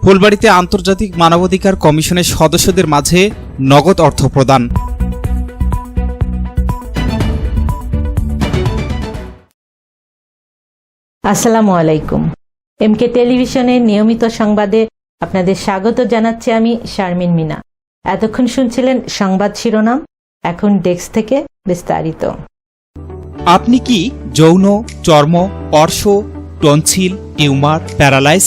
ফুলবাড়িতে আন্তর্জাতিক মানবাধিকার কমিশনের সদস্যদের মাঝে নগদ অর্থ প্রদান। আসসালামু আলাইকুম। এমকে টেলিভিশনের নিয়মিত সংবাদে আপনাদের স্বাগত জানাচ্ছি আমি শারমিন মিনা। এতক্ষণ শুনছিলেন সংবাদ শিরোনাম এখন ডেস্ক থেকে বিস্তারিত। আপনি কি যৌন চর্ম অর্শ টনসিল টিউমার প্যারালাইস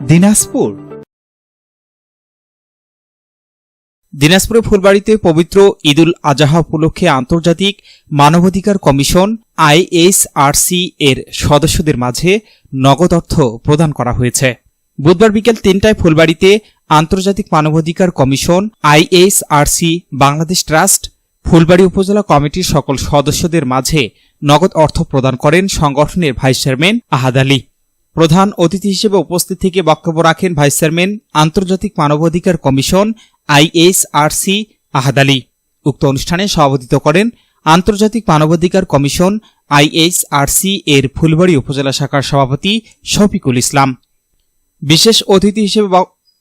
দিনাজপুর। দিনাজপুরের ফুলবাড়িতে পবিত্র ঈদুল আজহা উপলক্ষে আন্তর্জাতিক মানবাধিকার কমিশন আইএসআরসি এর সদস্যদের মাঝে নগদ অর্থ প্রদান করা হয়েছে। বুধবার বিকেল তিনটায় ফুলবাড়িতে আন্তর্জাতিক মানবাধিকার commission ISRC, Bangladesh trust, Phulbari উপজেলা কমিটির সকল সদস্যদের মাঝে নগদ অর্থ প্রদান করেন সংগঠনের ভাইস চেয়ারম্যান আহাদ আলী। প্রধান অতিথি হিসেবে উপস্থিত থেকে বক্তব্য রাখেন ভাইস চেয়ারম্যান, আন্তর্জাতিক মানবাধিকার কমিশন, আইএসআরসি, আহাদ আলী। উক্ত অনুষ্ঠানে সভাপতিত্ব করেন আন্তর্জাতিক মানবাধিকার কমিশন, আইএসআরসি এর ফুলবাড়ি উপজেলা শাখার সভাপতি শফিকুল ইসলাম। বিশেষ অতিথি হিসেবে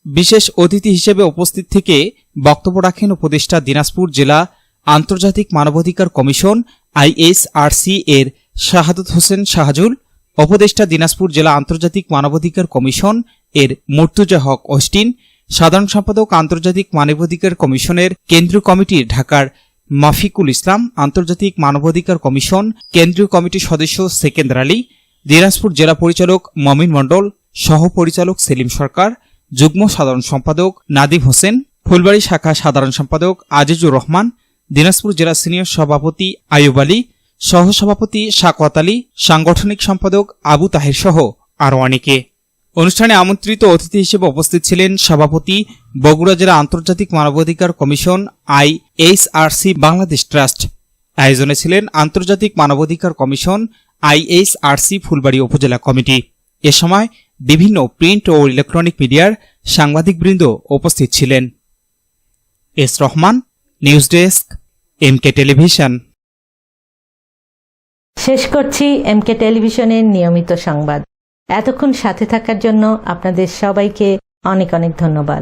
বিশেষ অতিথি হিসেবে উপস্থিত থেকে বক্তব্য রাখেন উপদেষ্টা দিনাজপুর জেলা আন্তর্জাতিক মানবাধিকার কমিশন, আইএসআরসি এর শাহাদত হোসেন শাহজুল উপদেষ্টা দিনাজপুর জেলা আন্তর্জাতিক মানবাধিকার কমিশন এর মুর্তুজা হক অস্টিন, সাধারণ সম্পাদক আন্তর্জাতিক মানবাধিকার কমিশনের কেন্দ্রীয় কমিটির ঢাকার মাফিকুল ইসলাম, আন্তর্জাতিক মানবাধিকার কমিশন কেন্দ্রীয় কমিটির সদস্য সেকেন্দ্র আলী, দিনাজপুর জেলা পরিচালক মমিন মণ্ডল সহ পরিচালক সেলিম সরকার, যুগ্ম সাধারণ সম্পাদক নাদিম হোসেন, ফুলবাড়ি শাখা সাধারণ সম্পাদক আজিজুর রহমান, দিনাজপুর জেলা সিনিয়র সভাপতি আয়ুব আলী সহসভাপতি শাকওয়াত আলী, সাংগঠনিক সম্পাদক আবু তাহের সহ আরও অনেকে। অনুষ্ঠানে আমন্ত্রিত অতিথি হিসেবে উপস্থিত ছিলেন সভাপতি বগুড়া জেলা আন্তর্জাতিক মানবাধিকার commission I HRC Bangladesh trust. আয়োজনে ছিলেন আন্তর্জাতিক মানবাধিকার কমিশন আইএইচআরসি ফুলবাড়ি উপজেলা কমিটি। এ সময় বিভিন্ন প্রিন্ট ও ইলেকট্রনিক মিডিয়ার সাংবাদিকবৃন্দ উপস্থিত ছিলেন। S Rahman, news desk MK television. শেষ করছি এমকে টেলিভিশনের নিয়মিত সংবাদ। এতক্ষণ সাথে থাকার জন্য আপনাদের সবাইকে অনেক অনেক ধন্যবাদ।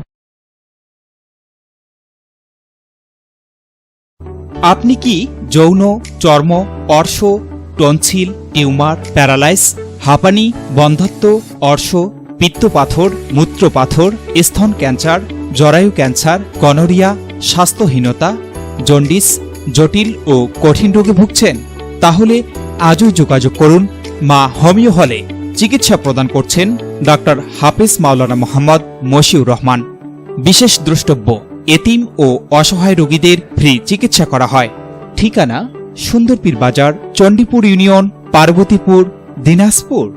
আপনি কি যৌন, চর্ম, অর্শ, টনসিল, টিউমার, প্যারালাইস, হাঁপানি, বন্ধত্ব, অর্শ, পিত্তপাথর, মূত্রপাথর, স্তন ক্যান্সার, জরায়ু ক্যান্সার গনোরিয়া স্বাস্থ্যহীনতা, জন্ডিস, জটিল ও কঠিন রোগে ভুগছেন? তাহলে আজই যোগাযোগ করুন। মা হোমিও হলে চিকিৎসা প্রদান করছেন ডক্টর হাফিজ মাওলানা মোহাম্মদ মশিউর রহমান। বিশেষ দ্রষ্টব্য, এতিম ও অসহায় রোগীদের ফ্রি চিকিৎসা করা হয়। ঠিকানা সুন্দরপীর বাজার, চণ্ডীপুর ইউনিয়ন, পার্বতীপুর, দিনাজপুর।